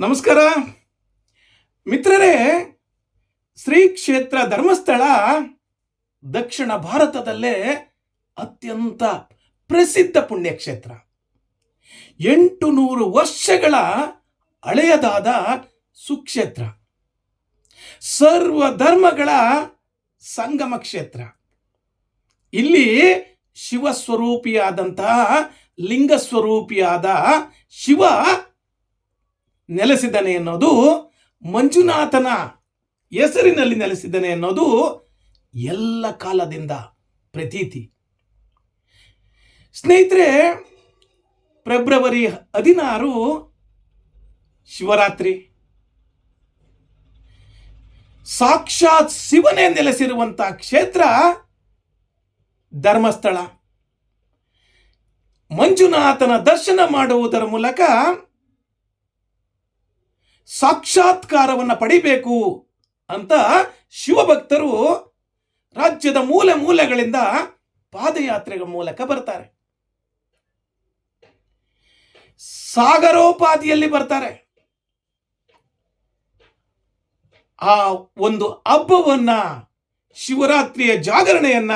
ನಮಸ್ಕಾರ. ಮಿತ್ರರೇ, ಶ್ರೀ ಕ್ಷೇತ್ರ ಧರ್ಮಸ್ಥಳ ದಕ್ಷಿಣ ಭಾರತದಲ್ಲೇ ಅತ್ಯಂತ ಪ್ರಸಿದ್ಧ ಪುಣ್ಯಕ್ಷೇತ್ರ. ಎಂಟು ನೂರು ವರ್ಷಗಳ ಹಳೆಯದಾದ ಸುಕ್ಷೇತ್ರ. ಸರ್ವ ಧರ್ಮಗಳ ಸಂಗಮ ಕ್ಷೇತ್ರ. ಇಲ್ಲಿ ಶಿವಸ್ವರೂಪಿಯಾದಂತಹ ಲಿಂಗ ಸ್ವರೂಪಿಯಾದ ಶಿವ ನೆಲೆಸಿದ್ದಾನೆ ಅನ್ನೋದು ಮಂಜುನಾಥನ ಹೆಸರಿನಲ್ಲಿ ನೆಲೆಸಿದ್ದಾನೆ ಅನ್ನೋದು ಎಲ್ಲ ಕಾಲದಿಂದ ಪ್ರತೀತಿ. ಸ್ನೇಹಿತರೆ, ಫೆಬ್ರವರಿ ಹದಿನಾರು ಶಿವರಾತ್ರಿ. ಸಾಕ್ಷಾತ್ ಶಿವನೇ ನೆಲೆಸಿರುವಂಥ ಕ್ಷೇತ್ರ ಧರ್ಮಸ್ಥಳ. ಮಂಜುನಾಥನ ದರ್ಶನ ಮಾಡುವುದರ ಮೂಲಕ ಸಾಕ್ಷಾತ್ಕಾರವನ್ನು ಪಡಿಬೇಕು ಅಂತ ಶಿವಭಕ್ತರು ರಾಜ್ಯದ ಮೂಲೆ ಮೂಲೆಗಳಿಂದ ಪಾದಯಾತ್ರೆಗಳ ಮೂಲಕ ಬರ್ತಾರೆ. ಸಾಗರೋಪಾದಿಯಲ್ಲಿ ಬರ್ತಾರೆ. ಆ ಒಂದು ಹಬ್ಬವನ್ನ, ಶಿವರಾತ್ರಿಯ ಜಾಗರಣೆಯನ್ನ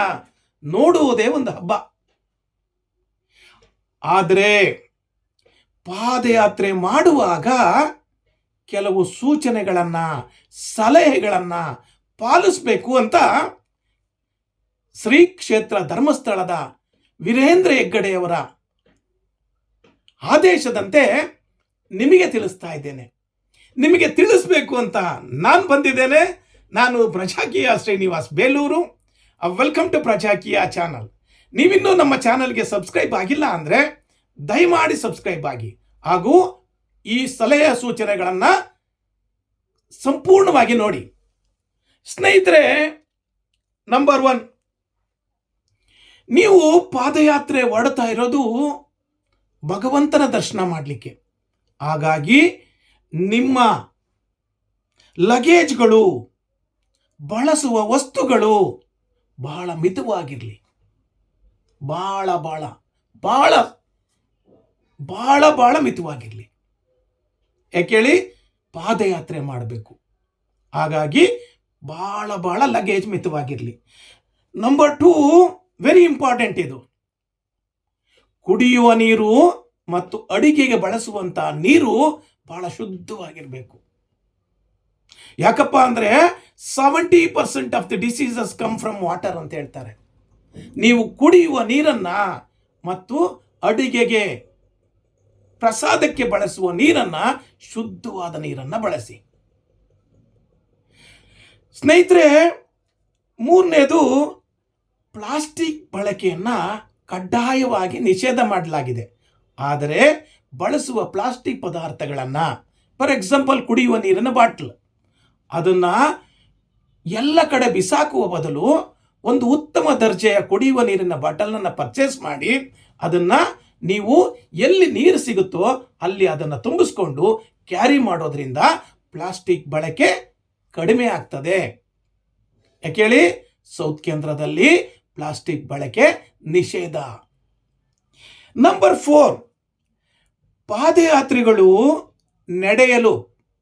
ನೋಡುವುದೇ ಒಂದು ಹಬ್ಬ. ಆದರೆ ಪಾದಯಾತ್ರೆ ಮಾಡುವಾಗ ಕೆಲವು ಸೂಚನೆಗಳನ್ನು, ಸಲಹೆಗಳನ್ನು ಪಾಲಿಸಬೇಕು ಅಂತ ಶ್ರೀ ಕ್ಷೇತ್ರ ಧರ್ಮಸ್ಥಳದ ವೀರೇಂದ್ರ ಹೆಗ್ಗಡೆಯವರ ಆದೇಶದಂತೆ ನಿಮಗೆ ತಿಳಿಸ್ತಾ ಇದ್ದೇನೆ. ನಿಮಗೆ ತಿಳಿಸ್ಬೇಕು ಅಂತ ನಾನು ಬಂದಿದ್ದೇನೆ. ನಾನು Prajakeeya Srinivas Belur. Welcome to Prajakeeya channel. ನೀವಿನ್ನೂ ನಮ್ಮ ಚಾನಲ್ಗೆ ಸಬ್ಸ್ಕ್ರೈಬ್ ಆಗಿಲ್ಲ ಅಂದರೆ ದಯಮಾಡಿ ಸಬ್ಸ್ಕ್ರೈಬ್ ಆಗಿ. ಹಾಗೂ ಈ ಸಲಹೆ ಸೂಚನೆಗಳನ್ನು ಸಂಪೂರ್ಣವಾಗಿ ನೋಡಿ. ಸ್ನೇಹಿತರೆ ನಂಬರ್ ಒನ್ ನೀವು ಪಾದಯಾತ್ರೆ ಹೊರಡ್ತಾ ಇರೋದು ಭಗವಂತನ ದರ್ಶನ ಮಾಡಲಿಕ್ಕೆ. ಹಾಗಾಗಿ ನಿಮ್ಮ ಲಗೇಜ್ಗಳು ಬಳಸುವ ವಸ್ತುಗಳು ಬಹಳ ಮಿತವಾಗಿರಲಿ. ಬಹಳ ಬಹಳ ಬಹಳ ಬಹಳ ಬಹಳ ಮಿತವಾಗಿರಲಿ. ಯಾಕೇಳಿ ಪಾದಯಾತ್ರೆ ಮಾಡಬೇಕು. ಹಾಗಾಗಿ ಭಾಳ ಭಾಳ ಲಗೇಜ್ ಮಿತವಾಗಿರಲಿ. ನಂಬರ್ ಟೂ ವೆರಿ ಇಂಪಾರ್ಟೆಂಟ್ ಇದು. ಕುಡಿಯುವ ನೀರು ಮತ್ತು ಅಡಿಗೆಗೆ ಬಳಸುವಂಥ ನೀರು ಬಹಳ ಶುದ್ಧವಾಗಿರಬೇಕು. ಯಾಕಪ್ಪ ಅಂದ್ರೆ seventy percent of the diseases come from water ಅಂತ ಹೇಳ್ತಾರೆ. ನೀವು ಕುಡಿಯುವ ನೀರನ್ನ ಮತ್ತು ಅಡಿಗೆಗೆ ಪ್ರಸಾದಕ್ಕೆ ಬಳಸುವ ನೀರನ್ನ, ಶುದ್ಧವಾದ ನೀರನ್ನ ಬಳಸಿ. ಸ್ನೇಹಿತರೆ, ಮೂರನೇದು ಪ್ಲಾಸ್ಟಿಕ್ ಬಳಕೆಯನ್ನ ಕಡ್ಡಾಯವಾಗಿ ನಿಷೇಧ ಮಾಡಲಾಗಿದೆ. ಆದರೆ ಬಳಸುವ ಪ್ಲಾಸ್ಟಿಕ್ ಪದಾರ್ಥಗಳನ್ನು, ಫಾರ್ ಎಕ್ಸಾಂಪಲ್ ಕುಡಿಯುವ ನೀರಿನ ಬಾಟ್ಲ್, ಅದನ್ನು ಎಲ್ಲ ಕಡೆ ಬಿಸಾಕುವ ಬದಲು ಒಂದು ಉತ್ತಮ ದರ್ಜೆಯ ಕುಡಿಯುವ ನೀರಿನ ಬಾಟಲನ್ನು ಪರ್ಚೇಸ್ ಮಾಡಿ, ಅದನ್ನು ನೀವು ಎಲ್ಲಿ ನೀರು ಸಿಗುತ್ತೋ ಅಲ್ಲಿ ಅದನ್ನು ತುಂಬಿಸ್ಕೊಂಡು ಕ್ಯಾರಿ ಮಾಡೋದ್ರಿಂದ ಪ್ಲಾಸ್ಟಿಕ್ ಬಳಕೆ ಕಡಿಮೆ ಆಗ್ತದೆ. ಯಾಕೇಳಿ? ಸೌತ್ ಕೇಂದ್ರದಲ್ಲಿ ಪ್ಲಾಸ್ಟಿಕ್ ಬಳಕೆ ನಿಷೇಧ. ನಂಬರ್ ಫೋರ್, ಪಾದಯಾತ್ರಿಗಳು ನಡೆಯಲು,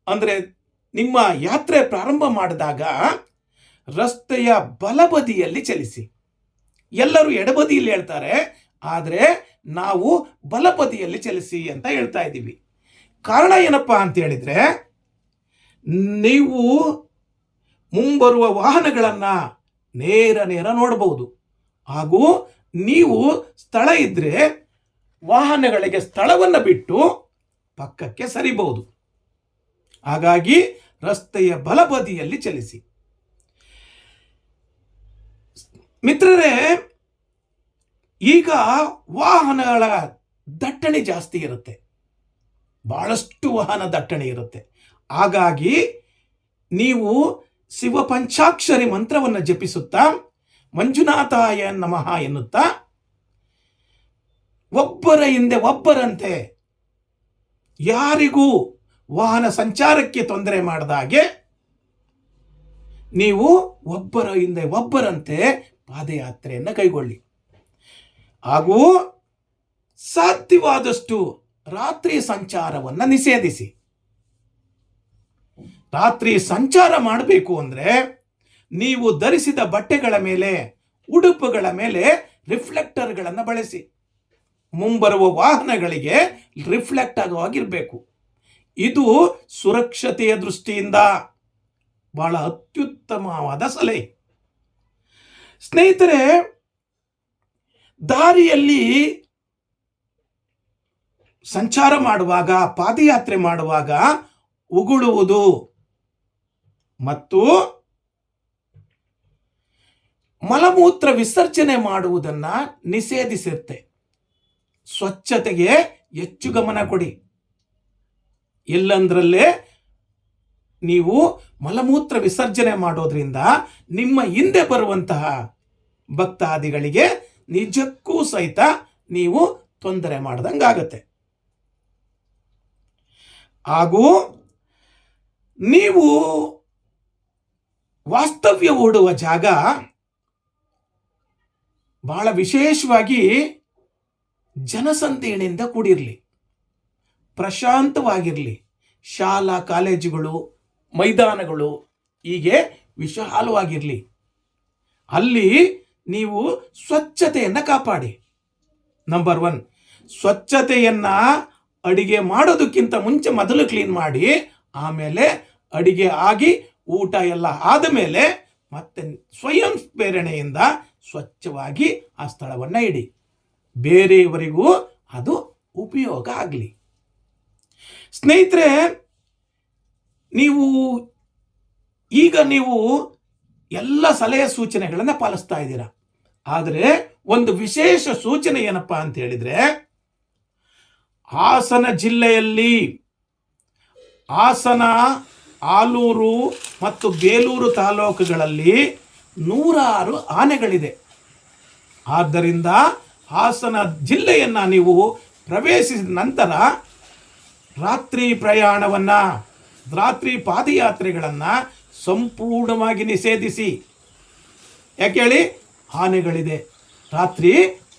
ಅಂದರೆ ನಿಮ್ಮ ಯಾತ್ರೆ ಪ್ರಾರಂಭ ಮಾಡಿದಾಗ ರಸ್ತೆಯ ಬಲಬದಿಯಲ್ಲಿ ಚಲಿಸಿ. ಎಲ್ಲರೂ ಎಡಬದಿಯಲ್ಲಿ ಹೇಳ್ತಾರೆ ಆದರೆ ನಾವು ಬಲಪದಿಯಲ್ಲಿ ಚಲಿಸಿ ಅಂತ ಹೇಳ್ತಾ ಇದ್ದೀವಿ. ಕಾರಣ ಏನಪ್ಪ ಅಂತ ಹೇಳಿದರೆ, ನೀವು ಮುಂಬರುವ ವಾಹನಗಳನ್ನು ನೇರ ನೇರ ನೋಡಬಹುದು. ಹಾಗೂ ನೀವು ಸ್ಥಳ ಇದ್ದರೆ ವಾಹನಗಳಿಗೆ ಸ್ಥಳವನ್ನು ಬಿಟ್ಟು ಪಕ್ಕಕ್ಕೆ ಸರಿಬಹುದು. ಹಾಗಾಗಿ ರಸ್ತೆಯ ಬಲಬದಿಯಲ್ಲಿ ಚಲಿಸಿ. ಮಿತ್ರರೇ ಈಗ ವಾಹನಗಳ ದಟ್ಟಣೆ ಜಾಸ್ತಿ ಇರುತ್ತೆ. ಬಹಳಷ್ಟು ವಾಹನ ದಟ್ಟಣೆ ಇರುತ್ತೆ. ಹಾಗಾಗಿ ನೀವು ಶಿವ ಪಂಚಾಕ್ಷರಿ ಮಂತ್ರವನ್ನು ಜಪಿಸುತ್ತಾ ಮಂಜುನಾಥಾಯ ನಮಃ ಎನ್ನುತ್ತಾ ಒಬ್ಬರ ಹಿಂದೆ ಒಬ್ಬರಂತೆ ಯಾರಿಗೂ ವಾಹನ ಸಂಚಾರಕ್ಕೆ ತೊಂದರೆ ಮಾಡದ ಹಾಗೆ ನೀವು ಒಬ್ಬರ ಹಿಂದೆ ಒಬ್ಬರಂತೆ ಪಾದಯಾತ್ರೆಯನ್ನು ಕೈಗೊಳ್ಳಿ. ಹಾಗೂ ಸಾಧ್ಯವಾದಷ್ಟು ರಾತ್ರಿ ಸಂಚಾರವನ್ನು ನಿಷೇಧಿಸಿ. ರಾತ್ರಿ ಸಂಚಾರ ಮಾಡಬೇಕು ಅಂದರೆ ನೀವು ಧರಿಸಿದ ಬಟ್ಟೆಗಳ ಮೇಲೆ, ಉಡುಪುಗಳ ಮೇಲೆ ರಿಫ್ಲೆಕ್ಟರ್ಗಳನ್ನು ಬಳಸಿ. ಮುಂಬರುವ ವಾಹನಗಳಿಗೆ ರಿಫ್ಲೆಕ್ಟ್ ಆಗುವಾಗಿರಬೇಕು ಇದು ಸುರಕ್ಷತೆಯ ದೃಷ್ಟಿಯಿಂದ ಬಹಳ ಅತ್ಯುತ್ತಮವಾದ ಸಲಹೆ. ಸ್ನೇಹಿತರೆ ದಾರಿಯಲ್ಲಿ ಸಂಚಾರ ಮಾಡುವಾಗ, ಪಾದಯಾತ್ರೆ ಮಾಡುವಾಗ ಉಗುಳುವುದು ಮತ್ತು ಮಲಮೂತ್ರ ವಿಸರ್ಜನೆ ಮಾಡುವುದನ್ನ ನಿಷೇಧಿಸುತ್ತೆ ಸ್ವಚ್ಛತೆಗೆ ಹೆಚ್ಚು ಗಮನ ಕೊಡಿ. ಎಲ್ಲಂದ್ರಲ್ಲೇ ನೀವು ಮಲಮೂತ್ರ ವಿಸರ್ಜನೆ ಮಾಡೋದ್ರಿಂದ ನಿಮ್ಮ ಹಿಂದೆ ಬರುವಂತಹ ಭಕ್ತಾದಿಗಳಿಗೆ ನಿಜಕ್ಕೂ ಸಹಿತ ನೀವು ತೊಂದರೆ ಮಾಡ್ದಂಗಾಗತ್ತೆ. ಹಾಗೂ ನೀವು ವಾಸ್ತವ್ಯ ಓಡುವ ಜಾಗ ಬಹಳ ವಿಶೇಷವಾಗಿ ಜನಸಂದಣಿಯಿಂದ ಕೂಡಿರಲಿ. ಪ್ರಶಾಂತವಾಗಿರಲಿ. ಶಾಲಾ, ಕಾಲೇಜುಗಳು, ಮೈದಾನಗಳು ಹೀಗೆ ವಿಶಾಲವಾಗಿರಲಿ. ಅಲ್ಲಿ ನೀವು ಸ್ವಚ್ಛತೆಯನ್ನು ಕಾಪಾಡಿ. ನಂಬರ್ ಒನ್ ಸ್ವಚ್ಛತೆಯನ್ನು ಅಡಿಗೆ ಮಾಡೋದಕ್ಕಿಂತ ಮುಂಚೆ ಮೊದಲು ಕ್ಲೀನ್ ಮಾಡಿ, ಆಮೇಲೆ ಅಡಿಗೆ ಆಗಿ ಊಟ ಎಲ್ಲ ಆದ ಮೇಲೆ ಮತ್ತೆ ಸ್ವಯಂ ಪ್ರೇರಣೆಯಿಂದ ಸ್ವಚ್ಛವಾಗಿ ಆ ಸ್ಥಳವನ್ನು ಇಡಿ. ಬೇರೆಯವರಿಗೂ ಅದು ಉಪಯೋಗ ಆಗಲಿ. ಸ್ನೇಹಿತರೆ, ನೀವು ಈಗ ನೀವು ಎಲ್ಲ ಸಲಹೆ ಸೂಚನೆಗಳನ್ನು ಪಾಲಿಸ್ತಾ ಇದ್ದೀರಾ? ಆದರೆ ಒಂದು ವಿಶೇಷ ಸೂಚನೆ ಏನಪ್ಪ ಅಂತ ಹೇಳಿದ್ರೆ, ಹಾಸನ ಜಿಲ್ಲೆಯಲ್ಲಿ ಹಾಸನ ಆಲೂರು ಮತ್ತು ಬೇಲೂರು ತಾಲೂಕುಗಳಲ್ಲಿ ನೂರಾರು ಆನೆಗಳಿದೆ. ಆದ್ದರಿಂದ ಹಾಸನ ಜಿಲ್ಲೆಯನ್ನು ನೀವು ಪ್ರವೇಶಿಸಿದ ನಂತರ ರಾತ್ರಿ ಪ್ರಯಾಣವನ್ನು, ರಾತ್ರಿ ಪಾದಯಾತ್ರೆಗಳನ್ನು ಸಂಪೂರ್ಣವಾಗಿ ನಿಷೇಧಿಸಿ. ಯಾಕೆ ಹೇಳಿ? ಆನೆಗಳಿದೆ. ರಾತ್ರಿ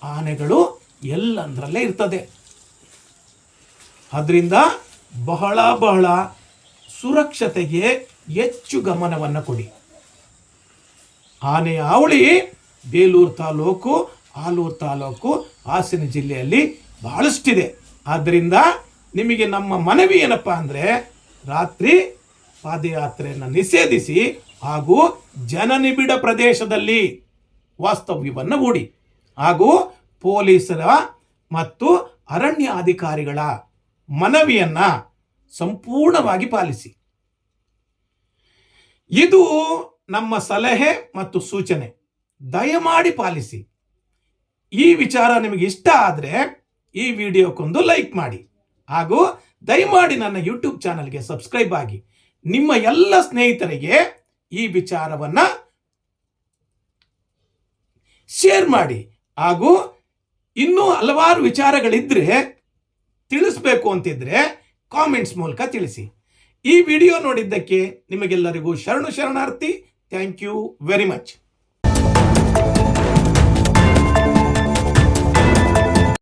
ಆನೆಗಳು ಎಲ್ಲಂದ್ರಲ್ಲೇ ಇರ್ತದೆ. ಅದರಿಂದ ಬಹಳ ಬಹಳ ಸುರಕ್ಷತೆಗೆ ಹೆಚ್ಚು ಗಮನವನ್ನು ಕೊಡಿ. ಆನೆಯ ಅವಳಿ ಬೇಲೂರು ತಾಲೂಕು, ಆಲೂರು ತಾಲೂಕು, ಹಾಸನ ಜಿಲ್ಲೆಯಲ್ಲಿ ಬಹಳಷ್ಟಿದೆ. ಆದ್ದರಿಂದ ನಿಮಗೆ ನಮ್ಮ ಮನವಿ ಏನಪ್ಪ ಅಂದರೆ ರಾತ್ರಿ ಪಾದಯಾತ್ರೆಯನ್ನು ನಿಷೇಧಿಸಿ ಹಾಗೂ ಜನನಿಬಿಡ ಪ್ರದೇಶದಲ್ಲಿ ವಾಸ್ತವ್ಯವನ್ನು ಹೂಡಿ. ಹಾಗೂ ಪೊಲೀಸರ ಮತ್ತು ಅರಣ್ಯ ಅಧಿಕಾರಿಗಳ ಮನವಿಯನ್ನು ಸಂಪೂರ್ಣವಾಗಿ ಪಾಲಿಸಿ. ಇದು ನಮ್ಮ ಸಲಹೆ ಮತ್ತು ಸೂಚನೆ. ದಯಮಾಡಿ ಪಾಲಿಸಿ. ಈ ವಿಚಾರ ನಿಮಗೆ ಇಷ್ಟ ಆದರೆ ಈ ವಿಡಿಯೋಕ್ಕೊಂದು ಲೈಕ್ ಮಾಡಿ. ಹಾಗೂ ದಯಮಾಡಿ ನನ್ನ ಯೂಟ್ಯೂಬ್ ಚಾನಲ್ಗೆ ಸಬ್ಸ್ಕ್ರೈಬ್ ಆಗಿ. ನಿಮ್ಮ ಎಲ್ಲ ಸ್ನೇಹಿತರಿಗೆ ಈ ವಿಚಾರವನ್ನು ಶೇರ್ ಮಾಡಿ. ಹಾಗೂ ಇನ್ನೂ ಹಲವಾರು ವಿಚಾರಗಳಿದ್ದರೆ ತಿಳಿಸ್ಬೇಕು ಅಂತಿದ್ರೆ ಕಾಮೆಂಟ್ಸ್ ಮೂಲಕ ತಿಳಿಸಿ. ಈ ವಿಡಿಯೋ ನೋಡಿದ್ದಕ್ಕೆ ನಿಮಗೆಲ್ಲರಿಗೂ ಶರಣು ಶರಣಾರ್ಥಿ. Thank you very much.